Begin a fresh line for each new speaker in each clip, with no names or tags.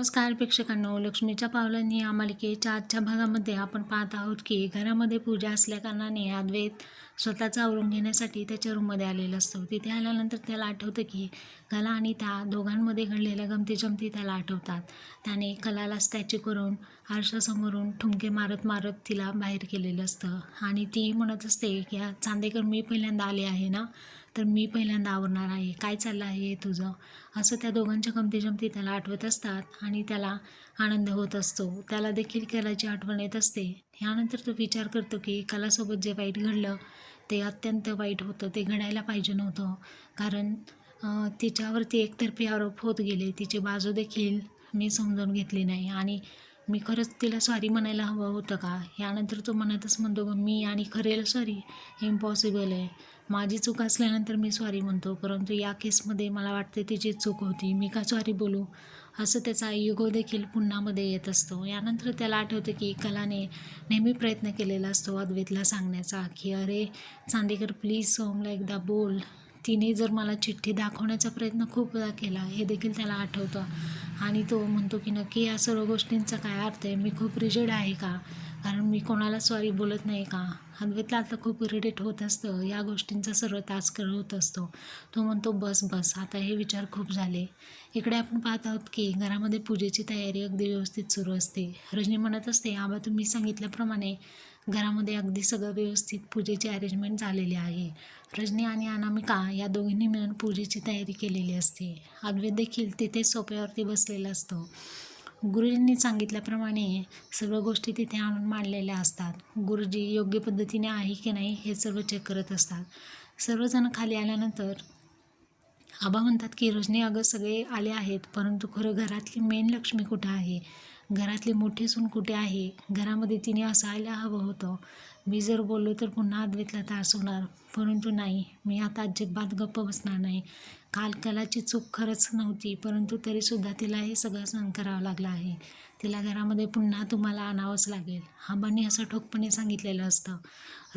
नमस्कार प्रेक्षकांनो लक्ष्मीच्या पावलांनी या मालिकेच्या आजच्या भागामध्ये आपण पाहत आहोत की घरामध्ये पूजा असल्याकारणाने अद्वैत स्वतःचा आवरून घेण्यासाठी त्याच्या रूममध्ये आलेला असतो. तिथे आल्यानंतर त्याला आठवतं की कला आणि त्या दोघांमध्ये घडलेल्या गमती जमती त्याला आठवतात. त्याने कलाला स्टॅच्यू करून आरशासमोरून ठुमके मारत मारत तिला बाहेर केलेलं असतं. आणि ती म्हणत असते की चांदेकर मी पहिल्यांदा आले आहे ना? तर मी पहिल्यांदा आवरणार आहे. काय चाललं आहे हे तुझं? असं त्या दोघांच्या गमती जमती त्याला आठवत असतात आणि त्याला आनंद होत असतो. त्याला देखील कलाची आठवण येत असते. ह्यानंतर तो विचार करतो की कलासोबत जे वाईट घडलं ते अत्यंत वाईट होतं. ते घडायला पाहिजे नव्हतं. कारण तिच्यावरती एकतर्फी आरोप होत गेले. तिची बाजू देखील मी समजून घेतली नाही. आणि मी खरंच तिला सॉरी म्हणायला हवं होतं का? यानंतर तो म्हणतच म्हणतो मी आणि खरेल सॉरी इम्पॉसिबल आहे. माझी चूक असल्यानंतर मी सॉरी म्हणतो परंतु या केसमध्ये मला वाटते तिची चूक होती. मी का सॉरी बोलू? असं त्याचा युगो देखील पुन्हामध्ये येत असतो. यानंतर त्याला आठवतं की कलाने नेहमी प्रयत्न केलेला असतो अद्वैतला सांगण्याचा की अरे चांदेकर प्लीज सोमला एकदा बोल. तिने जर मला चिठ्ठी दाखवण्याचा प्रयत्न खूप वेळा केला हे देखील त्याला आठवतं. आणि तो म्हणतो की नक्की या सर्व गोष्टींचा काय अर्थ आहे? मी खूप रिजिड आहे का? कारण मी कोणाला सॉरी बोलत नाही का? अद्वैतला आता खूप इरिटेट होत असतं. या गोष्टींचा सर्व तास होत असतो. तो म्हणतो बस बस आता हे विचार खूप झाले. इकडे आपण पाहत आहोत की घरामध्ये पूजेची तयारी अगदी व्यवस्थित सुरू असते. रजनी म्हणत असते आबा तुम्ही सांगितल्याप्रमाणे घरामध्ये अगदी सगळं व्यवस्थित पूजेची अरेंजमेंट झालेली आहे. रजनी आणि अनामिका या दोघींनी मिळून पूजेची तयारी केलेली असते. अद्वैत देखील तिथे सोप्यावरती बसलेला असतो. गुरुजींनी सांगितल्याप्रमाणे सर्व गोष्टी तिथे आणून मांडलेल्या असतात. गुरुजी योग्य पद्धतीने आहे की नाही हे सर्व चेक करत असतात. सर्वजण खाली आल्यानंतर आबा म्हणतात की रजनी अगं सगळे आले आहेत परंतु खरं घरातली मेन लक्ष्मी कुठं आहे? घरातली मोठी सून कुठे आहे? घरामध्ये तिने असायला हवं होतं. मी जर बोललो तर पुन्हा अद्वैतला त्रास होणार. परंतु नाही मी आता अजिबात गप्प बसणार नाही. काल कलाची चूक खरंच नव्हती परंतु तरीसुद्धा तिला हे सगळं सहन करावं लागलं आहे. तिला घरामध्ये पुन्हा तुम्हाला आणावंच लागेल. आबांनी असं ठोकपणे सांगितलेलं असतं.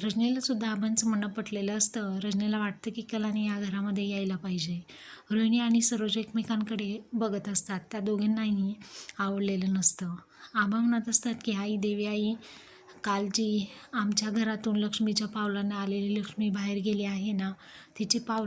रजनीला सुद्धा आबांचं म्हणणं पटलेलं असतं. रजनीला वाटतं की कलाने या घरामध्ये यायला पाहिजे. रोहिणी आणि सरोज एकमेकांकडे बघत असतात. त्या दोघींनाही आवडलेलं नसतं. आबा म्हणत असतात की आई देवी आई काल जी आमच्या घरातून लक्ष्मीच्या पावलानं आलेली लक्ष्मी बाहेर गेली आहे ना? तिची पावलं